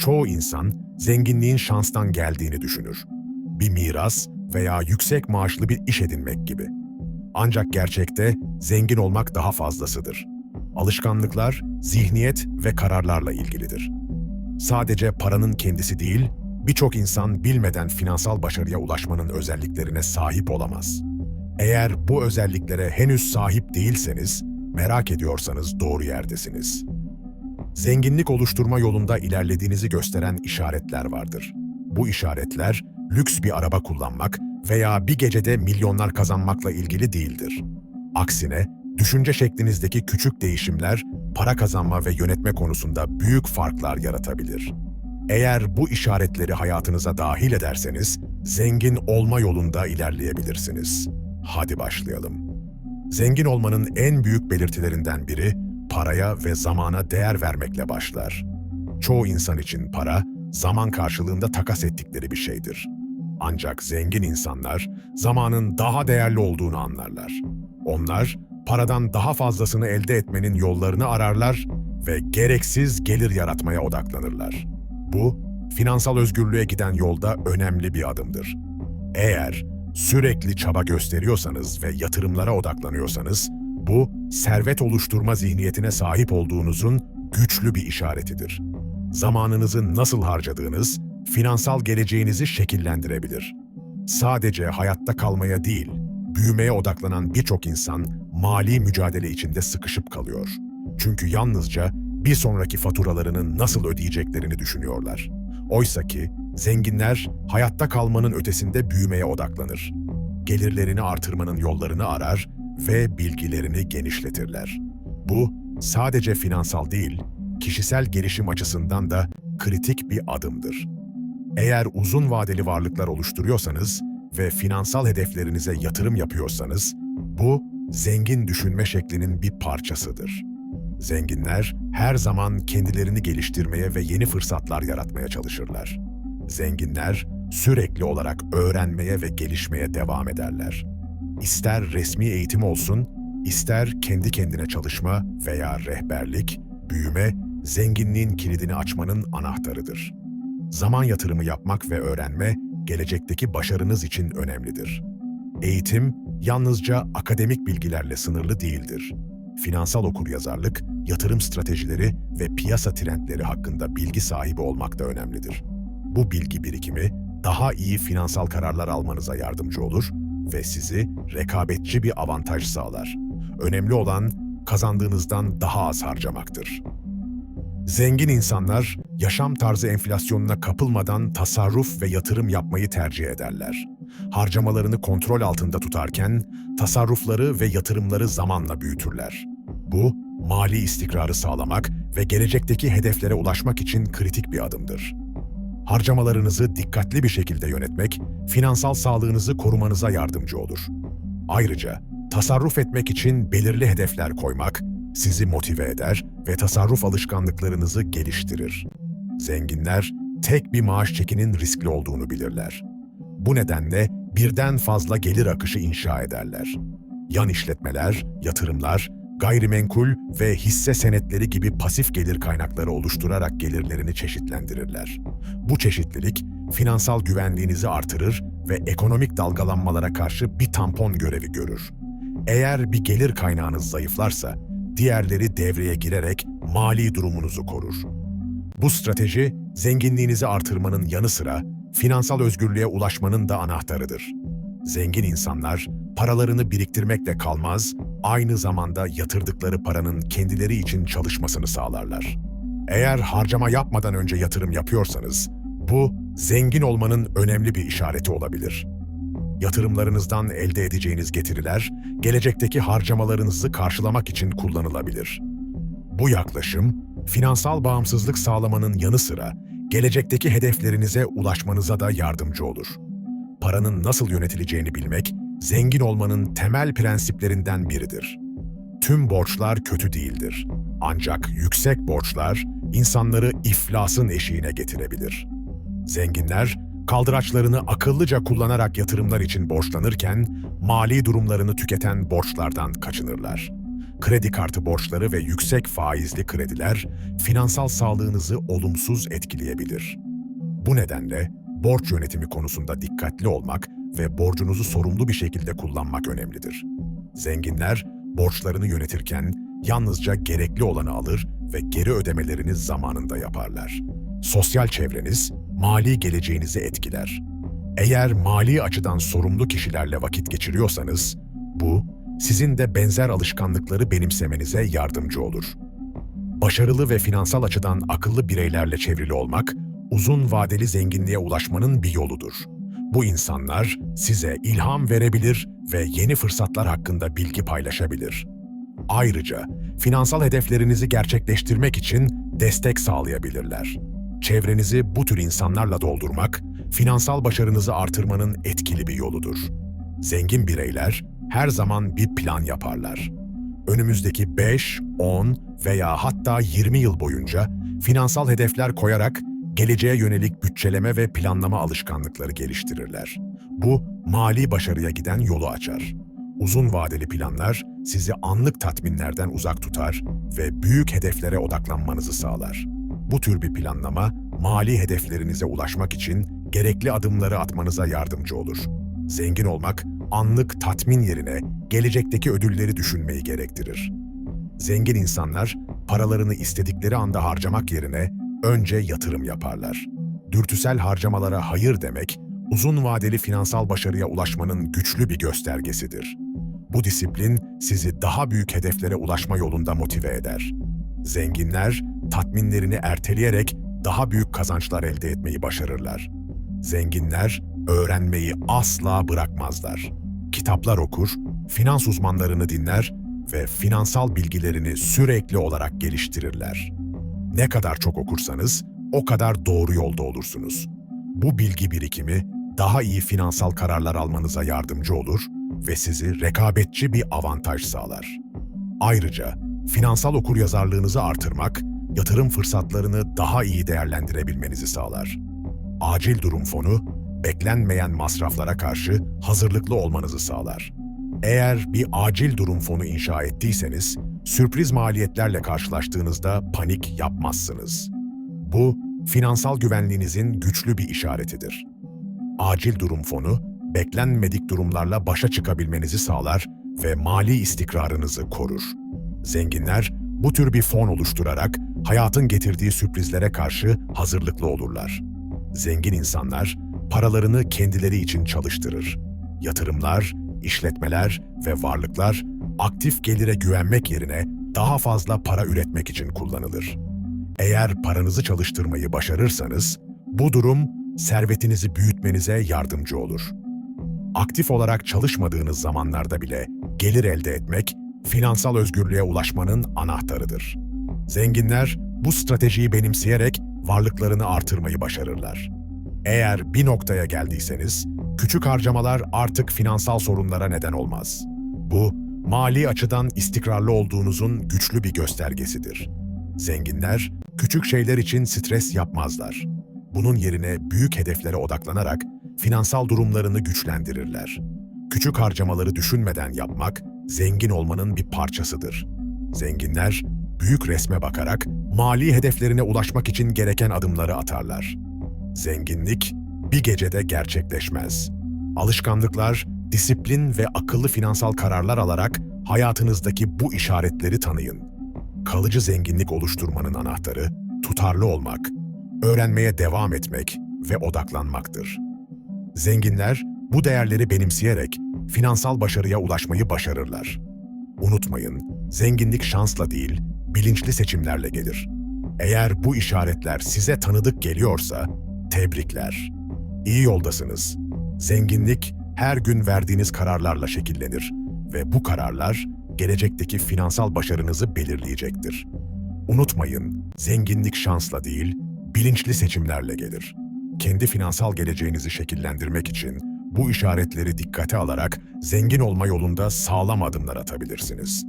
Çoğu insan zenginliğin şanstan geldiğini düşünür. Bir miras veya yüksek maaşlı bir iş edinmek gibi. Ancak gerçekte zengin olmak daha fazlasıdır. Alışkanlıklar, zihniyet ve kararlarla ilgilidir. Sadece paranın kendisi değil, birçok insan bilmeden finansal başarıya ulaşmanın özelliklerine sahip olamaz. Eğer bu özelliklere henüz sahip değilseniz, merak ediyorsanız doğru yerdesiniz. Zenginlik oluşturma yolunda ilerlediğinizi gösteren işaretler vardır. Bu işaretler, lüks bir araba kullanmak veya bir gecede milyonlar kazanmakla ilgili değildir. Aksine, düşünce şeklinizdeki küçük değişimler, para kazanma ve yönetme konusunda büyük farklar yaratabilir. Eğer bu işaretleri hayatınıza dahil ederseniz, zengin olma yolunda ilerleyebilirsiniz. Hadi başlayalım. Zengin olmanın en büyük belirtilerinden biri, paraya ve zamana değer vermekle başlar. Çoğu insan için para, zaman karşılığında takas ettikleri bir şeydir. Ancak zengin insanlar, zamanın daha değerli olduğunu anlarlar. Onlar, paradan daha fazlasını elde etmenin yollarını ararlar ve gereksiz gelir yaratmaya odaklanırlar. Bu, finansal özgürlüğe giden yolda önemli bir adımdır. Eğer sürekli çaba gösteriyorsanız ve yatırımlara odaklanıyorsanız, bu servet oluşturma zihniyetine sahip olduğunuzun güçlü bir işaretidir. Zamanınızı nasıl harcadığınız, finansal geleceğinizi şekillendirebilir. Sadece hayatta kalmaya değil, büyümeye odaklanan birçok insan mali mücadele içinde sıkışıp kalıyor. Çünkü yalnızca bir sonraki faturalarını nasıl ödeyeceklerini düşünüyorlar. Oysa ki zenginler hayatta kalmanın ötesinde büyümeye odaklanır. Gelirlerini artırmanın yollarını arar ve bilgilerini genişletirler. Bu sadece finansal değil, kişisel gelişim açısından da kritik bir adımdır. Eğer uzun vadeli varlıklar oluşturuyorsanız ve finansal hedeflerinize yatırım yapıyorsanız, bu zengin düşünme şeklinin bir parçasıdır. Zenginler her zaman kendilerini geliştirmeye ve yeni fırsatlar yaratmaya çalışırlar. Zenginler sürekli olarak öğrenmeye ve gelişmeye devam ederler. İster resmi eğitim olsun, ister kendi kendine çalışma veya rehberlik, büyüme, zenginliğin kilidini açmanın anahtarıdır. Zaman yatırımı yapmak ve öğrenme, gelecekteki başarınız için önemlidir. Eğitim, yalnızca akademik bilgilerle sınırlı değildir. Finansal okuryazarlık, yatırım stratejileri ve piyasa trendleri hakkında bilgi sahibi olmak da önemlidir. Bu bilgi birikimi, daha iyi finansal kararlar almanıza yardımcı olur ve sizi rekabetçi bir avantaj sağlar. Önemli olan kazandığınızdan daha az harcamaktır. Zengin insanlar yaşam tarzı enflasyonuna kapılmadan tasarruf ve yatırım yapmayı tercih ederler. Harcamalarını kontrol altında tutarken tasarrufları ve yatırımları zamanla büyütürler. Bu, mali istikrarı sağlamak ve gelecekteki hedeflere ulaşmak için kritik bir adımdır. Harcamalarınızı dikkatli bir şekilde yönetmek, finansal sağlığınızı korumanıza yardımcı olur. Ayrıca tasarruf etmek için belirli hedefler koymak sizi motive eder ve tasarruf alışkanlıklarınızı geliştirir. Zenginler tek bir maaş çekinin riskli olduğunu bilirler. Bu nedenle birden fazla gelir akışı inşa ederler. Yan işletmeler, yatırımlar, gayrimenkul ve hisse senetleri gibi pasif gelir kaynakları oluşturarak gelirlerini çeşitlendirirler. Bu çeşitlilik finansal güvenliğinizi artırır ve ekonomik dalgalanmalara karşı bir tampon görevi görür. Eğer bir gelir kaynağınız zayıflarsa, diğerleri devreye girerek mali durumunuzu korur. Bu strateji, zenginliğinizi artırmanın yanı sıra finansal özgürlüğe ulaşmanın da anahtarıdır. Zengin insanlar paralarını biriktirmekle kalmaz, aynı zamanda yatırdıkları paranın kendileri için çalışmasını sağlarlar. Eğer harcama yapmadan önce yatırım yapıyorsanız, bu zengin olmanın önemli bir işareti olabilir. Yatırımlarınızdan elde edeceğiniz getiriler, gelecekteki harcamalarınızı karşılamak için kullanılabilir. Bu yaklaşım, finansal bağımsızlık sağlamanın yanı sıra gelecekteki hedeflerinize ulaşmanıza da yardımcı olur. Paranın nasıl yönetileceğini bilmek, zengin olmanın temel prensiplerinden biridir. Tüm borçlar kötü değildir. Ancak yüksek borçlar insanları iflasın eşiğine getirebilir. Zenginler, kaldıraçlarını akıllıca kullanarak yatırımlar için borçlanırken, mali durumlarını tüketen borçlardan kaçınırlar. kredi kartı borçları ve yüksek faizli krediler finansal sağlığınızı olumsuz etkileyebilir. Bu nedenle borç yönetimi konusunda dikkatli olmak ve borcunuzu sorumlu bir şekilde kullanmak önemlidir. Zenginler borçlarını yönetirken yalnızca gerekli olanı alır ve geri ödemelerini zamanında yaparlar. Sosyal çevreniz mali geleceğinizi etkiler. Eğer mali açıdan sorumlu kişilerle vakit geçiriyorsanız, bu sizin de benzer alışkanlıkları benimsemenize yardımcı olur. Başarılı ve finansal açıdan akıllı bireylerle çevrili olmak, uzun vadeli zenginliğe ulaşmanın bir yoludur. Bu insanlar size ilham verebilir ve yeni fırsatlar hakkında bilgi paylaşabilir. Ayrıca finansal hedeflerinizi gerçekleştirmek için destek sağlayabilirler. Çevrenizi bu tür insanlarla doldurmak, finansal başarınızı artırmanın etkili bir yoludur. Zengin bireyler her zaman bir plan yaparlar. Önümüzdeki 5, 10 veya hatta 20 yıl boyunca finansal hedefler koyarak geleceğe yönelik bütçeleme ve planlama alışkanlıkları geliştirirler. Bu mali başarıya giden yolu açar. Uzun vadeli planlar sizi anlık tatminlerden uzak tutar ve büyük hedeflere odaklanmanızı sağlar. Bu tür bir planlama mali hedeflerinize ulaşmak için gerekli adımları atmanıza yardımcı olur. Zengin olmak anlık tatmin yerine gelecekteki ödülleri düşünmeyi gerektirir. Zengin insanlar paralarını istedikleri anda harcamak yerine önce yatırım yaparlar. Dürtüsel harcamalara hayır demek, uzun vadeli finansal başarıya ulaşmanın güçlü bir göstergesidir. Bu disiplin sizi daha büyük hedeflere ulaşma yolunda motive eder. Zenginler tatminlerini erteleyerek daha büyük kazançlar elde etmeyi başarırlar. Zenginler öğrenmeyi asla bırakmazlar. Kitaplar okur, finans uzmanlarını dinler ve finansal bilgilerini sürekli olarak geliştirirler. Ne kadar çok okursanız o kadar doğru yolda olursunuz. Bu bilgi birikimi daha iyi finansal kararlar almanıza yardımcı olur ve sizi rekabetçi bir avantaj sağlar. Ayrıca finansal okuryazarlığınızı artırmak, yatırım fırsatlarını daha iyi değerlendirebilmenizi sağlar. Acil durum fonu, beklenmeyen masraflara karşı hazırlıklı olmanızı sağlar. Eğer bir acil durum fonu inşa ettiyseniz, sürpriz maliyetlerle karşılaştığınızda panik yapmazsınız. Bu, finansal güvenliğinizin güçlü bir işaretidir. Acil durum fonu, beklenmedik durumlarla başa çıkabilmenizi sağlar ve mali istikrarınızı korur. Zenginler, bu tür bir fon oluşturarak hayatın getirdiği sürprizlere karşı hazırlıklı olurlar. Zengin insanlar, paralarını kendileri için çalıştırır. Yatırımlar, işletmeler ve varlıklar aktif gelire güvenmek yerine daha fazla para üretmek için kullanılır. Eğer paranızı çalıştırmayı başarırsanız, bu durum servetinizi büyütmenize yardımcı olur. Aktif olarak çalışmadığınız zamanlarda bile gelir elde etmek, finansal özgürlüğe ulaşmanın anahtarıdır. Zenginler bu stratejiyi benimseyerek varlıklarını artırmayı başarırlar. Eğer bir noktaya geldiyseniz, küçük harcamalar artık finansal sorunlara neden olmaz. Bu, mali açıdan istikrarlı olduğunuzun güçlü bir göstergesidir. Zenginler, küçük şeyler için stres yapmazlar. Bunun yerine büyük hedeflere odaklanarak finansal durumlarını güçlendirirler. Küçük harcamaları düşünmeden yapmak, zengin olmanın bir parçasıdır. Zenginler, büyük resme bakarak mali hedeflerine ulaşmak için gereken adımları atarlar. Zenginlik bir gecede gerçekleşmez. Alışkanlıklar, disiplin ve akıllı finansal kararlar alarak hayatınızdaki bu işaretleri tanıyın. Kalıcı zenginlik oluşturmanın anahtarı tutarlı olmak, öğrenmeye devam etmek ve odaklanmaktır. Zenginler bu değerleri benimseyerek finansal başarıya ulaşmayı başarırlar. Unutmayın, zenginlik şansla değil, bilinçli seçimlerle gelir. Eğer bu işaretler size tanıdık geliyorsa, tebrikler. İyi yoldasınız. Zenginlik her gün verdiğiniz kararlarla şekillenir ve bu kararlar gelecekteki finansal başarınızı belirleyecektir. Unutmayın, zenginlik şansla değil, bilinçli seçimlerle gelir. Kendi finansal geleceğinizi şekillendirmek için bu işaretleri dikkate alarak zengin olma yolunda sağlam adımlar atabilirsiniz.